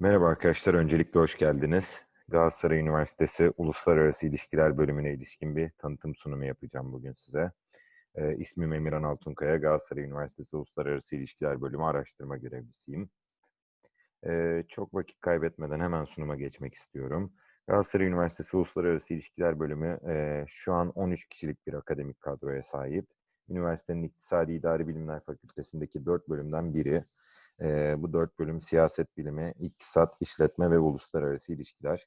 Merhaba arkadaşlar, öncelikle hoş geldiniz. Galatasaray Üniversitesi Uluslararası İlişkiler Bölümüne ilişkin bir tanıtım sunumu yapacağım bugün size. Ee, ismim Emirhan Altunkaya, Galatasaray Üniversitesi Uluslararası İlişkiler Bölümü araştırma görevlisiyim. Ee, çok vakit kaybetmeden hemen sunuma geçmek istiyorum. Galatasaray Üniversitesi Uluslararası İlişkiler Bölümü e, şu an 13 kişilik bir akademik kadroya sahip. Üniversitenin İktisadi İdari Bilimler Fakültesindeki 4 bölümden biri. E, bu dört bölüm siyaset bilimi, iktisat, işletme ve uluslararası ilişkiler.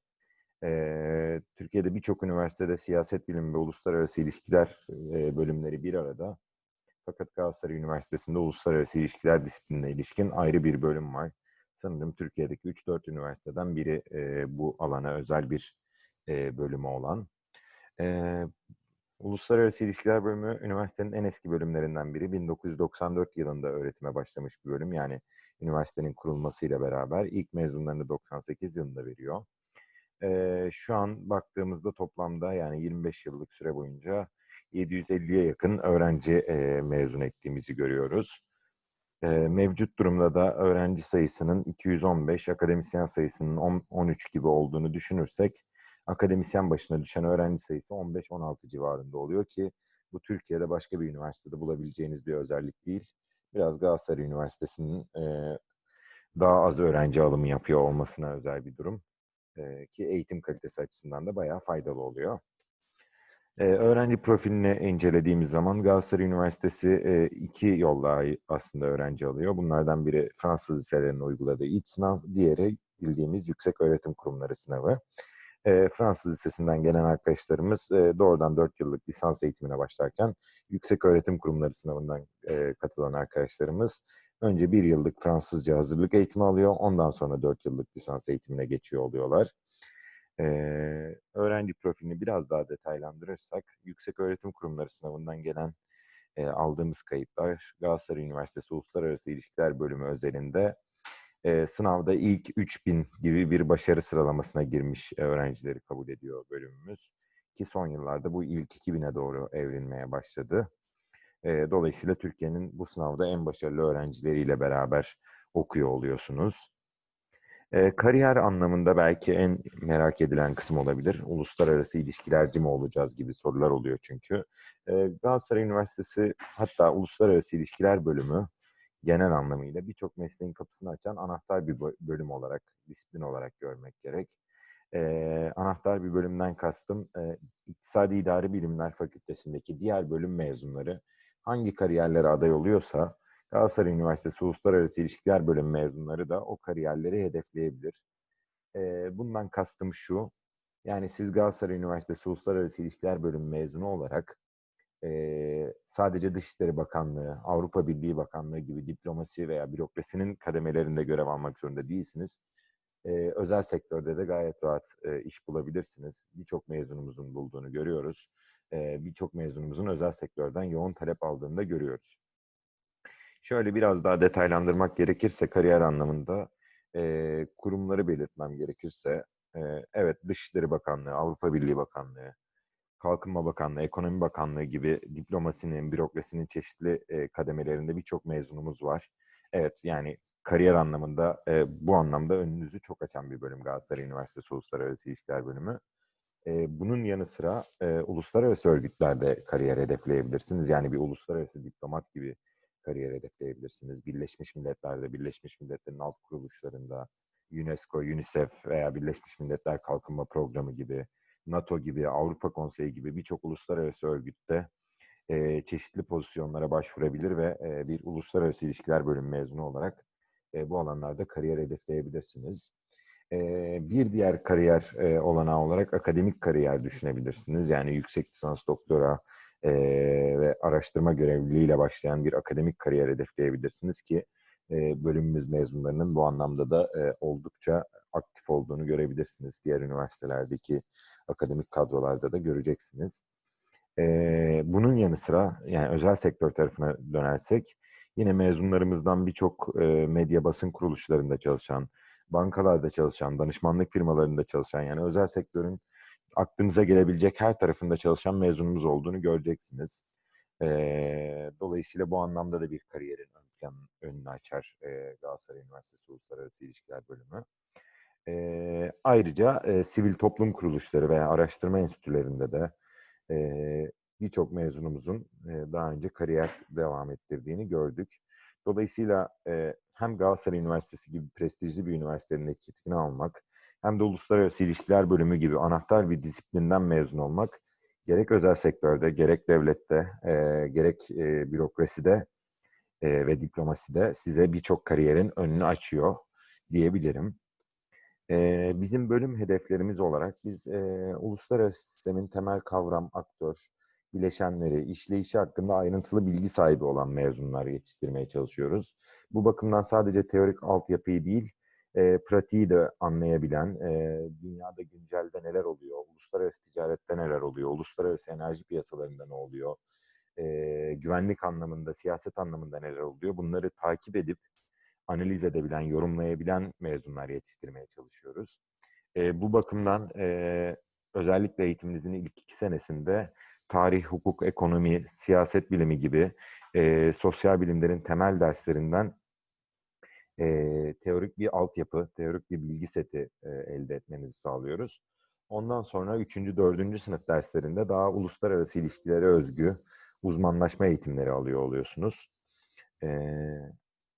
E, Türkiye'de birçok üniversitede siyaset bilimi ve uluslararası ilişkiler e, bölümleri bir arada. Fakat Galatasaray Üniversitesi'nde uluslararası ilişkiler disiplinine ilişkin ayrı bir bölüm var. Sanırım Türkiye'deki 3-4 üniversiteden biri e, bu alana özel bir e, bölümü olan. E, Uluslararası İlişkiler Bölümü üniversitenin en eski bölümlerinden biri. 1994 yılında öğretime başlamış bir bölüm. Yani üniversitenin kurulmasıyla beraber ilk mezunlarını 98 yılında veriyor. Ee, şu an baktığımızda toplamda yani 25 yıllık süre boyunca 750'ye yakın öğrenci e, mezun ettiğimizi görüyoruz. E, mevcut durumda da öğrenci sayısının 215, akademisyen sayısının 10, 13 gibi olduğunu düşünürsek akademisyen başına düşen öğrenci sayısı 15-16 civarında oluyor ki bu Türkiye'de başka bir üniversitede bulabileceğiniz bir özellik değil. Biraz Galatasaray Üniversitesi'nin e, daha az öğrenci alımı yapıyor olmasına özel bir durum. E, ki eğitim kalitesi açısından da bayağı faydalı oluyor. E, öğrenci profilini incelediğimiz zaman Galatasaray Üniversitesi e, iki yolla aslında öğrenci alıyor. Bunlardan biri Fransız liselerinin uyguladığı iç sınav, diğeri bildiğimiz yüksek öğretim kurumları sınavı e, Fransız Lisesi'nden gelen arkadaşlarımız e, doğrudan 4 yıllık lisans eğitimine başlarken yüksek öğretim kurumları sınavından e, katılan arkadaşlarımız önce bir yıllık Fransızca hazırlık eğitimi alıyor. Ondan sonra 4 yıllık lisans eğitimine geçiyor oluyorlar. Ee, öğrenci profilini biraz daha detaylandırırsak, yüksek öğretim kurumları sınavından gelen e, aldığımız kayıtlar Galatasaray Üniversitesi Uluslararası İlişkiler Bölümü özelinde e, sınavda ilk 3000 gibi bir başarı sıralamasına girmiş öğrencileri kabul ediyor bölümümüz. Ki son yıllarda bu ilk 2000'e doğru evrilmeye başladı. E, dolayısıyla Türkiye'nin bu sınavda en başarılı öğrencileriyle beraber okuyor oluyorsunuz. E, kariyer anlamında belki en merak edilen kısım olabilir. Uluslararası ilişkilerci mi olacağız gibi sorular oluyor çünkü. E, Galatasaray Üniversitesi hatta Uluslararası İlişkiler Bölümü genel anlamıyla birçok mesleğin kapısını açan anahtar bir bölüm olarak, disiplin olarak görmek gerek. Ee, anahtar bir bölümden kastım e, İktisadi İdari Bilimler Fakültesindeki diğer bölüm mezunları hangi kariyerlere aday oluyorsa Galatasaray Üniversitesi Uluslararası İlişkiler Bölümü mezunları da o kariyerleri hedefleyebilir. Ee, bundan kastım şu, yani siz Galatasaray Üniversitesi Uluslararası İlişkiler Bölümü mezunu olarak e, sadece Dışişleri Bakanlığı, Avrupa Birliği Bakanlığı gibi diplomasi veya bürokrasinin kademelerinde görev almak zorunda değilsiniz. E, özel sektörde de gayet rahat e, iş bulabilirsiniz. Birçok mezunumuzun bulduğunu görüyoruz. E, Birçok mezunumuzun özel sektörden yoğun talep aldığını da görüyoruz. Şöyle biraz daha detaylandırmak gerekirse kariyer anlamında e, kurumları belirtmem gerekirse e, evet Dışişleri Bakanlığı, Avrupa Birliği Bakanlığı, Kalkınma Bakanlığı, Ekonomi Bakanlığı gibi diplomasinin, bürokrasinin çeşitli e, kademelerinde birçok mezunumuz var. Evet yani kariyer anlamında e, bu anlamda önünüzü çok açan bir bölüm Galatasaray Üniversitesi Uluslararası İlişkiler Bölümü. E, bunun yanı sıra uluslararası örgütlerde kariyer hedefleyebilirsiniz. Yani bir uluslararası diplomat gibi kariyer hedefleyebilirsiniz. Birleşmiş Milletler'de, Birleşmiş Milletler'in alt kuruluşlarında, UNESCO, UNICEF veya Birleşmiş Milletler Kalkınma Programı gibi NATO gibi, Avrupa Konseyi gibi birçok uluslararası örgütte e, çeşitli pozisyonlara başvurabilir ve e, bir uluslararası ilişkiler bölümü mezunu olarak e, bu alanlarda kariyer hedefleyebilirsiniz. E, bir diğer kariyer e, olanağı olarak akademik kariyer düşünebilirsiniz. Yani yüksek lisans, doktora e, ve araştırma görevliliğiyle başlayan bir akademik kariyer hedefleyebilirsiniz ki e, bölümümüz mezunlarının bu anlamda da e, oldukça aktif olduğunu görebilirsiniz. Diğer üniversitelerdeki akademik kadrolarda da göreceksiniz. Ee, bunun yanı sıra yani özel sektör tarafına dönersek yine mezunlarımızdan birçok e, medya basın kuruluşlarında çalışan, bankalarda çalışan, danışmanlık firmalarında çalışan yani özel sektörün aklınıza gelebilecek her tarafında çalışan mezunumuz olduğunu göreceksiniz. E, dolayısıyla bu anlamda da bir kariyerin ön planının önünü açar e, Galatasaray Üniversitesi Uluslararası İlişkiler Bölümü. E, ayrıca e, sivil toplum kuruluşları veya araştırma enstitülerinde de e, birçok mezunumuzun e, daha önce kariyer devam ettirdiğini gördük. Dolayısıyla e, hem Galatasaray Üniversitesi gibi prestijli bir üniversitenin etiketini almak, hem de Uluslararası İlişkiler Bölümü gibi anahtar bir disiplinden mezun olmak, gerek özel sektörde, gerek devlette, e, gerek e, bürokraside e, ve diplomaside size birçok kariyerin önünü açıyor diyebilirim. E, bizim bölüm hedeflerimiz olarak biz e, uluslararası sistemin temel kavram, aktör, bileşenleri, işleyişi hakkında ayrıntılı bilgi sahibi olan mezunlar yetiştirmeye çalışıyoruz. Bu bakımdan sadece teorik altyapıyı değil, e, pratiği de anlayabilen, e, dünyada güncelde neler oluyor, uluslararası ticarette neler oluyor, uluslararası enerji piyasalarında ne oluyor, e, güvenlik anlamında, siyaset anlamında neler oluyor, bunları takip edip analiz edebilen, yorumlayabilen mezunlar yetiştirmeye çalışıyoruz. E, bu bakımdan e, özellikle eğitiminizin ilk iki senesinde tarih, hukuk, ekonomi, siyaset bilimi gibi e, sosyal bilimlerin temel derslerinden e, teorik bir altyapı, teorik bir bilgi seti e, elde etmenizi sağlıyoruz. Ondan sonra 3. 4. sınıf derslerinde daha uluslararası ilişkilere özgü uzmanlaşma eğitimleri alıyor oluyorsunuz. E,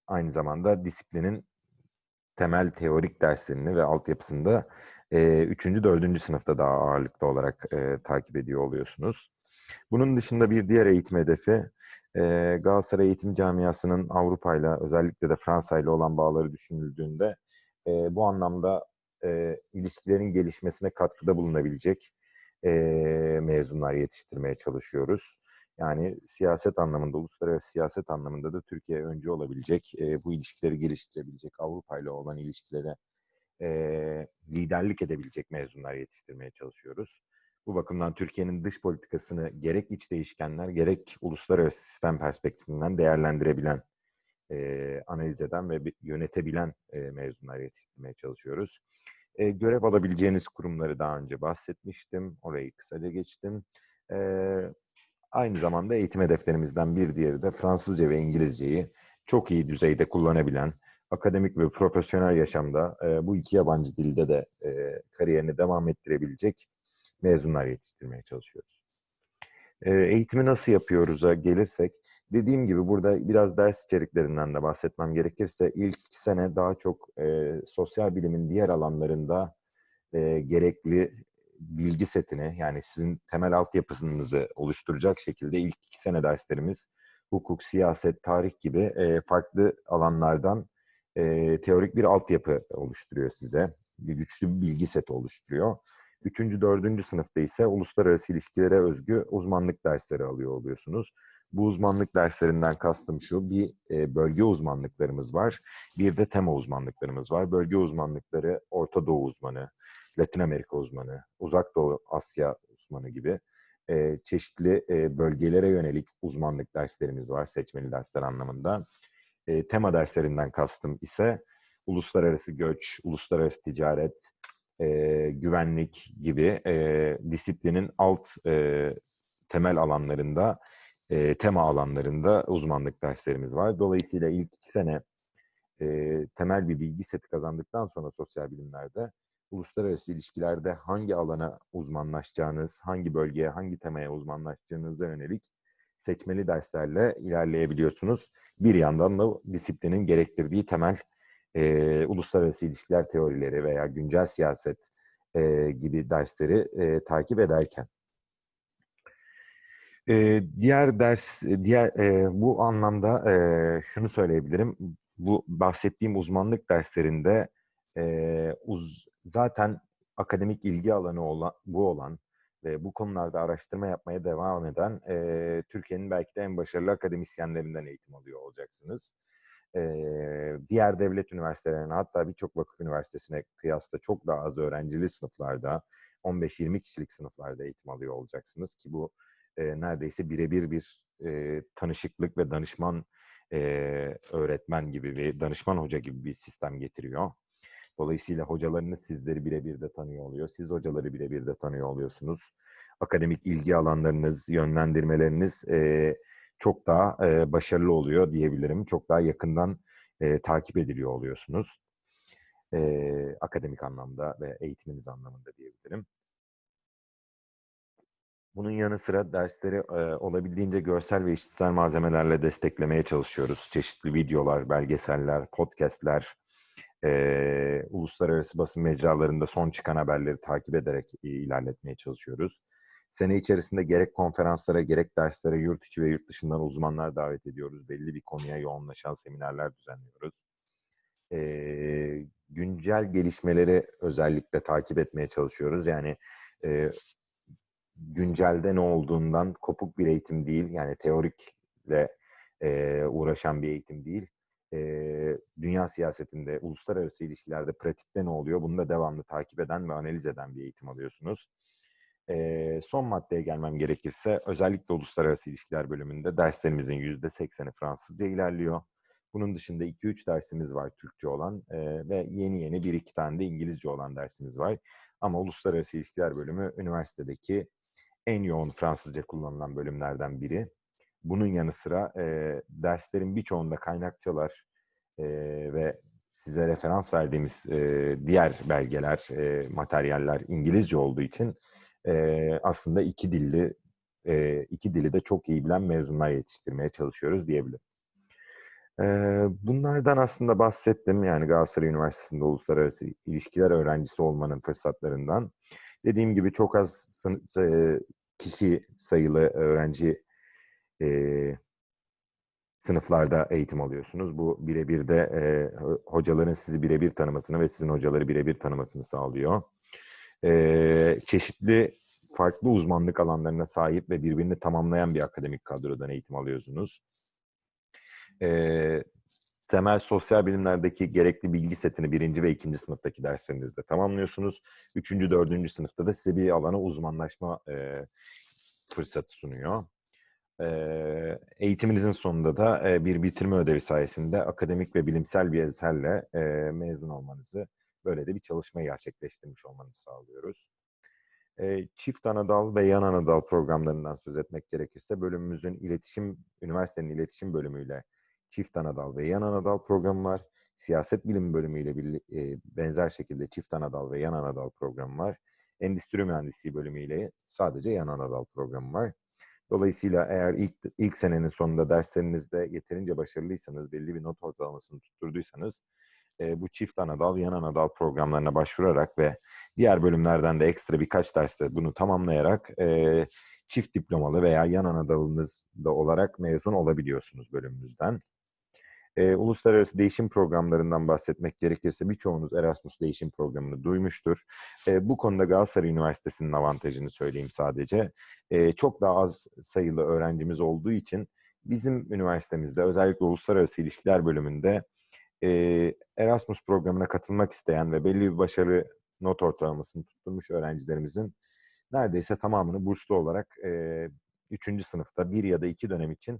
aynı zamanda disiplinin temel teorik derslerini ve altyapısında e, 3. 4. sınıfta daha ağırlıklı olarak e, takip ediyor oluyorsunuz. Bunun dışında bir diğer eğitim hedefi e, Galatasaray Eğitim Camiası'nın Avrupa ile özellikle de Fransa ile olan bağları düşünüldüğünde e, bu anlamda e, ilişkilerin gelişmesine katkıda bulunabilecek e, mezunlar yetiştirmeye çalışıyoruz. Yani siyaset anlamında, uluslararası siyaset anlamında da Türkiye öncü olabilecek, e, bu ilişkileri geliştirebilecek, Avrupa ile olan ilişkilere e, liderlik edebilecek mezunlar yetiştirmeye çalışıyoruz. Bu bakımdan Türkiye'nin dış politikasını gerek iç değişkenler, gerek uluslararası sistem perspektifinden değerlendirebilen, e, analiz eden ve yönetebilen e, mezunlar yetiştirmeye çalışıyoruz. E, görev alabileceğiniz kurumları daha önce bahsetmiştim. Orayı kısaca geçtim. E, Aynı zamanda eğitim hedeflerimizden bir diğeri de Fransızca ve İngilizceyi çok iyi düzeyde kullanabilen, akademik ve profesyonel yaşamda e, bu iki yabancı dilde de e, kariyerini devam ettirebilecek mezunlar yetiştirmeye çalışıyoruz. E, eğitimi nasıl yapıyoruz'a gelirsek, dediğim gibi burada biraz ders içeriklerinden de bahsetmem gerekirse ilk iki sene daha çok sosyal bilimin diğer alanlarında gerekli bilgi setini yani sizin temel altyapısınızı oluşturacak şekilde ilk iki sene derslerimiz hukuk, siyaset, tarih gibi e, farklı alanlardan e, teorik bir altyapı oluşturuyor size. Bir güçlü bir bilgi seti oluşturuyor. Üçüncü, dördüncü sınıfta ise uluslararası ilişkilere özgü uzmanlık dersleri alıyor oluyorsunuz. Bu uzmanlık derslerinden kastım şu, bir e, bölge uzmanlıklarımız var, bir de tema uzmanlıklarımız var. Bölge uzmanlıkları Orta Doğu uzmanı, Latin Amerika uzmanı, Uzak Doğu Asya uzmanı gibi e, çeşitli e, bölgelere yönelik uzmanlık derslerimiz var, seçmeli dersler anlamında. E, tema derslerinden kastım ise uluslararası göç, uluslararası ticaret, e, güvenlik gibi e, disiplinin alt e, temel alanlarında, e, tema alanlarında uzmanlık derslerimiz var. Dolayısıyla ilk iki sene e, temel bir bilgi seti kazandıktan sonra sosyal bilimlerde uluslararası ilişkilerde hangi alana uzmanlaşacağınız, hangi bölgeye, hangi temaya uzmanlaşacağınıza yönelik seçmeli derslerle ilerleyebiliyorsunuz. Bir yandan da disiplinin gerektirdiği temel e, uluslararası ilişkiler teorileri veya güncel siyaset e, gibi dersleri e, takip ederken. E, diğer ders, diğer e, bu anlamda e, şunu söyleyebilirim. Bu bahsettiğim uzmanlık derslerinde e, uz, zaten akademik ilgi alanı olan, bu olan ve bu konularda araştırma yapmaya devam eden e, Türkiye'nin belki de en başarılı akademisyenlerinden eğitim alıyor olacaksınız. E, diğer devlet üniversitelerine hatta birçok vakıf üniversitesine kıyasla çok daha az öğrencili sınıflarda 15-20 kişilik sınıflarda eğitim alıyor olacaksınız ki bu e, neredeyse birebir bir e, tanışıklık ve danışman e, öğretmen gibi bir danışman hoca gibi bir sistem getiriyor. Dolayısıyla hocalarınız sizleri birebir de tanıyor oluyor. Siz hocaları birebir de tanıyor oluyorsunuz. Akademik ilgi alanlarınız, yönlendirmeleriniz e, çok daha e, başarılı oluyor diyebilirim. Çok daha yakından e, takip ediliyor oluyorsunuz. E, akademik anlamda ve eğitiminiz anlamında diyebilirim. Bunun yanı sıra dersleri e, olabildiğince görsel ve işitsel malzemelerle desteklemeye çalışıyoruz. Çeşitli videolar, belgeseller, podcastler, e, uluslararası basın mecralarında son çıkan haberleri takip ederek e, ilerletmeye çalışıyoruz. Sene içerisinde gerek konferanslara gerek derslere yurt içi ve yurt dışından uzmanlar davet ediyoruz. Belli bir konuya yoğunlaşan seminerler düzenliyoruz. E, güncel gelişmeleri özellikle takip etmeye çalışıyoruz. Yani e, güncelde ne olduğundan kopuk bir eğitim değil. Yani teorikle e, uğraşan bir eğitim değil. E, dünya siyasetinde, uluslararası ilişkilerde, pratikte ne oluyor? Bunu da devamlı takip eden ve analiz eden bir eğitim alıyorsunuz. E, son maddeye gelmem gerekirse özellikle uluslararası ilişkiler bölümünde derslerimizin %80'i Fransızca ilerliyor. Bunun dışında 2-3 dersimiz var Türkçe olan e, ve yeni yeni 1-2 tane de İngilizce olan dersimiz var. Ama uluslararası ilişkiler bölümü üniversitedeki en yoğun Fransızca kullanılan bölümlerden biri. Bunun yanı sıra e, derslerin birçoğunda kaynakçalar e, ve size referans verdiğimiz e, diğer belgeler, e, materyaller İngilizce olduğu için e, aslında iki dilli e, iki dili de çok iyi bilen mezunlar yetiştirmeye çalışıyoruz diyebilirim. E, bunlardan aslında bahsettim. Yani Galatasaray Üniversitesi'nde uluslararası ilişkiler öğrencisi olmanın fırsatlarından. Dediğim gibi çok az kişi sayılı öğrenci e, sınıflarda eğitim alıyorsunuz. Bu birebir de e, hocaların sizi birebir tanımasını ve sizin hocaları birebir tanımasını sağlıyor. E, çeşitli farklı uzmanlık alanlarına sahip ve birbirini tamamlayan bir akademik kadrodan eğitim alıyorsunuz. E, temel sosyal bilimlerdeki gerekli bilgi setini birinci ve ikinci sınıftaki derslerinizde tamamlıyorsunuz. Üçüncü, dördüncü sınıfta da size bir alana uzmanlaşma e, fırsatı sunuyor. Eğitiminizin sonunda da bir bitirme ödevi sayesinde akademik ve bilimsel bir eserle mezun olmanızı, böyle de bir çalışma gerçekleştirmiş olmanızı sağlıyoruz. Çift anadal ve yan anadal programlarından söz etmek gerekirse bölümümüzün iletişim, üniversitenin iletişim bölümüyle çift anadal ve yan anadal programı var. Siyaset bilim bölümüyle bir, benzer şekilde çift anadal ve yan anadal programı var. Endüstri mühendisliği bölümüyle sadece yan anadal programı var. Dolayısıyla eğer ilk, ilk senenin sonunda derslerinizde yeterince başarılıysanız, belli bir not ortalamasını tutturduysanız e, bu çift anadal, yan anadal programlarına başvurarak ve diğer bölümlerden de ekstra birkaç derste bunu tamamlayarak e, çift diplomalı veya yan anadalınız da olarak mezun olabiliyorsunuz bölümümüzden. E, uluslararası değişim programlarından bahsetmek gerekirse birçoğunuz Erasmus değişim programını duymuştur. E, bu konuda Galatasaray Üniversitesi'nin avantajını söyleyeyim sadece. E, çok daha az sayılı öğrencimiz olduğu için bizim üniversitemizde özellikle uluslararası ilişkiler bölümünde e, Erasmus programına katılmak isteyen ve belli bir başarı not ortalamasını tutturmuş öğrencilerimizin neredeyse tamamını burslu olarak e, 3. sınıfta bir ya da iki dönem için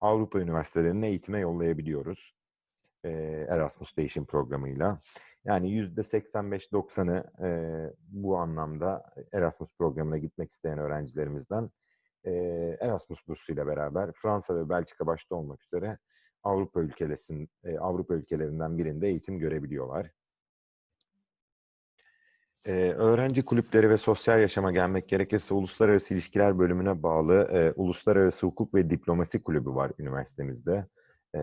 Avrupa üniversitelerine eğitime yollayabiliyoruz. Erasmus değişim programıyla. Yani yüzde 85-90'ı e, bu anlamda Erasmus programına gitmek isteyen öğrencilerimizden e, Erasmus bursuyla beraber Fransa ve Belçika başta olmak üzere Avrupa ülkelerin Avrupa ülkelerinden birinde eğitim görebiliyorlar. Ee, öğrenci kulüpleri ve sosyal yaşama gelmek gerekirse Uluslararası İlişkiler bölümüne bağlı e, Uluslararası Hukuk ve Diplomasi Kulübü var üniversitemizde. E,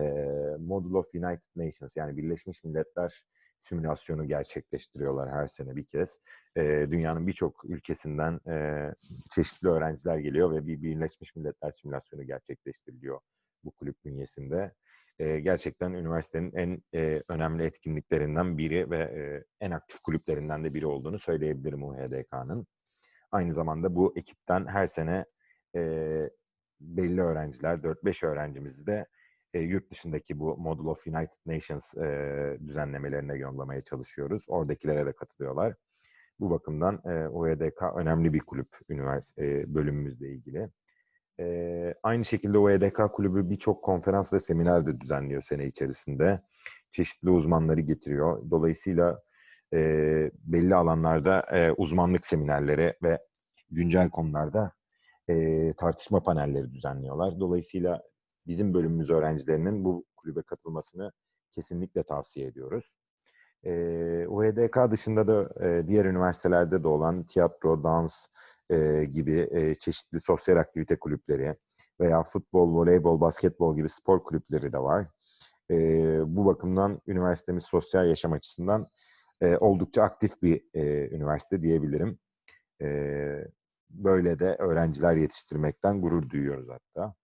Model of United Nations yani Birleşmiş Milletler simülasyonu gerçekleştiriyorlar her sene bir kez. E, dünyanın birçok ülkesinden e, çeşitli öğrenciler geliyor ve bir Birleşmiş Milletler simülasyonu gerçekleştiriliyor bu kulüp bünyesinde e, gerçekten üniversitenin en e, önemli etkinliklerinden biri ve e, en aktif kulüplerinden de biri olduğunu söyleyebilirim UHDK'nın. Aynı zamanda bu ekipten her sene e, belli öğrenciler, 4-5 öğrencimizi de e, yurt dışındaki bu Model of United Nations e, düzenlemelerine yollamaya çalışıyoruz. Oradakilere de katılıyorlar. Bu bakımdan e, UHDK önemli bir kulüp üniversite e, bölümümüzle ilgili. E, aynı şekilde OEDK kulübü birçok konferans ve seminer de düzenliyor sene içerisinde. Çeşitli uzmanları getiriyor. Dolayısıyla e, belli alanlarda e, uzmanlık seminerleri ve güncel konularda e, tartışma panelleri düzenliyorlar. Dolayısıyla bizim bölümümüz öğrencilerinin bu kulübe katılmasını kesinlikle tavsiye ediyoruz. E, UHDK dışında da e, diğer üniversitelerde de olan tiyatro, dans e, gibi e, çeşitli sosyal aktivite kulüpleri veya futbol, voleybol, basketbol gibi spor kulüpleri de var. E, bu bakımdan üniversitemiz sosyal yaşam açısından e, oldukça aktif bir e, üniversite diyebilirim. E, böyle de öğrenciler yetiştirmekten gurur duyuyoruz hatta.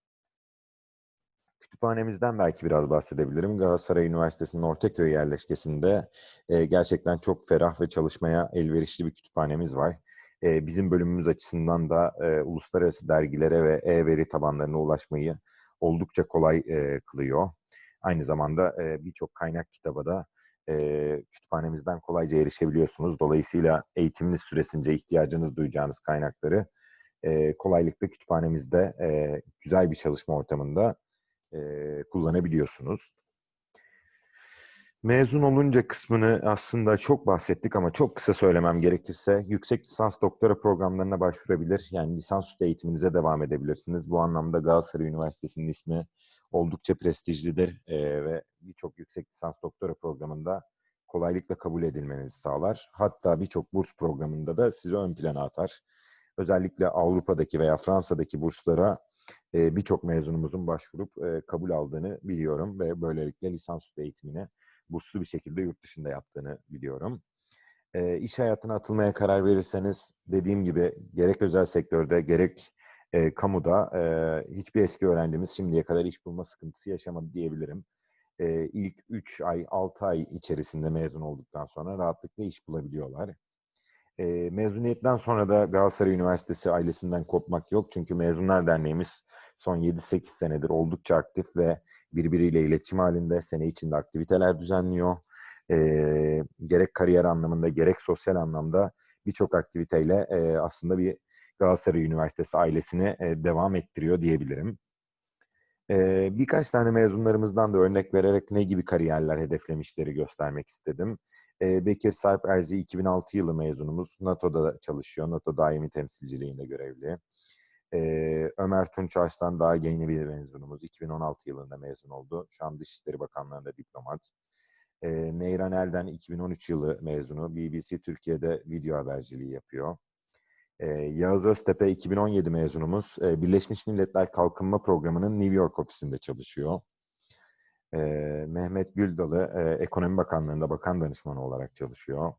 Kütüphanemizden belki biraz bahsedebilirim. Galatasaray Üniversitesi'nin Ortaköy yerleşkesinde e, gerçekten çok ferah ve çalışmaya elverişli bir kütüphanemiz var. Bizim bölümümüz açısından da e, uluslararası dergilere ve e-veri tabanlarına ulaşmayı oldukça kolay e, kılıyor. Aynı zamanda e, birçok kaynak kitaba da e, kütüphanemizden kolayca erişebiliyorsunuz. Dolayısıyla eğitiminiz süresince ihtiyacınız duyacağınız kaynakları e, kolaylıkla kütüphanemizde e, güzel bir çalışma ortamında e, kullanabiliyorsunuz. Mezun olunca kısmını aslında çok bahsettik ama çok kısa söylemem gerekirse yüksek lisans doktora programlarına başvurabilir. Yani lisansüstü eğitiminize devam edebilirsiniz. Bu anlamda Galatasaray Üniversitesi'nin ismi oldukça prestijlidir e, ve birçok yüksek lisans doktora programında kolaylıkla kabul edilmenizi sağlar. Hatta birçok burs programında da sizi ön plana atar. Özellikle Avrupa'daki veya Fransa'daki burslara birçok mezunumuzun başvurup kabul aldığını biliyorum ve böylelikle lisansüstü eğitimine burslu bir şekilde yurt dışında yaptığını biliyorum. E, iş hayatına atılmaya karar verirseniz dediğim gibi gerek özel sektörde gerek e, kamuda e, hiçbir eski öğrencimiz şimdiye kadar iş bulma sıkıntısı yaşamadı diyebilirim. E, ilk 3 ay, 6 ay içerisinde mezun olduktan sonra rahatlıkla iş bulabiliyorlar. E, mezuniyetten sonra da Galatasaray Üniversitesi ailesinden kopmak yok. Çünkü Mezunlar Derneğimiz son 7-8 senedir oldukça aktif ve birbiriyle iletişim halinde sene içinde aktiviteler düzenliyor. E, gerek kariyer anlamında gerek sosyal anlamda birçok aktiviteyle e, aslında bir Galatasaray Üniversitesi ailesini e, devam ettiriyor diyebilirim. E, birkaç tane mezunlarımızdan da örnek vererek ne gibi kariyerler hedeflemişleri göstermek istedim. E, Bekir Sarp Erzi 2006 yılı mezunumuz. NATO'da çalışıyor. NATO daimi temsilciliğinde görevli. Ee, Ömer Tunç Arslan daha yeni bir mezunumuz. 2016 yılında mezun oldu. Şu an Dışişleri Bakanlığı'nda diplomat. Ee, Neyran Elden 2013 yılı mezunu. BBC Türkiye'de video haberciliği yapıyor. Ee, Yağız Öztepe 2017 mezunumuz. Ee, Birleşmiş Milletler Kalkınma Programı'nın New York ofisinde çalışıyor. Ee, Mehmet Güldalı e, Ekonomi Bakanlığı'nda bakan danışmanı olarak çalışıyor.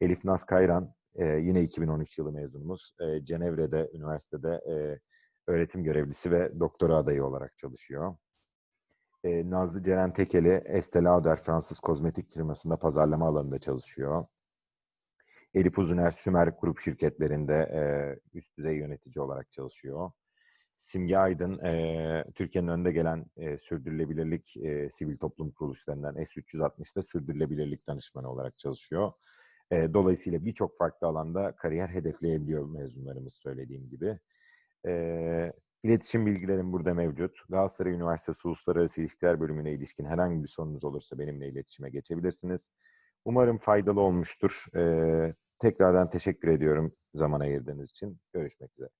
Elif Naz Kayran e, yine 2013 yılı mezunumuz. E, Cenevre'de, üniversitede e, öğretim görevlisi ve doktora adayı olarak çalışıyor. E, Nazlı Ceren Tekeli, Estée Lauder Fransız kozmetik firmasında pazarlama alanında çalışıyor. Elif Uzuner Sümer grup şirketlerinde e, üst düzey yönetici olarak çalışıyor. Simge Aydın, e, Türkiye'nin önde gelen e, sürdürülebilirlik e, sivil toplum kuruluşlarından S360'da sürdürülebilirlik danışmanı olarak çalışıyor. E, dolayısıyla birçok farklı alanda kariyer hedefleyebiliyor mezunlarımız söylediğim gibi. E, iletişim bilgilerim burada mevcut. Galatasaray Üniversitesi Uluslararası İlişkiler Bölümüne ilişkin herhangi bir sorunuz olursa benimle iletişime geçebilirsiniz. Umarım faydalı olmuştur. E, tekrardan teşekkür ediyorum zaman ayırdığınız için. Görüşmek üzere.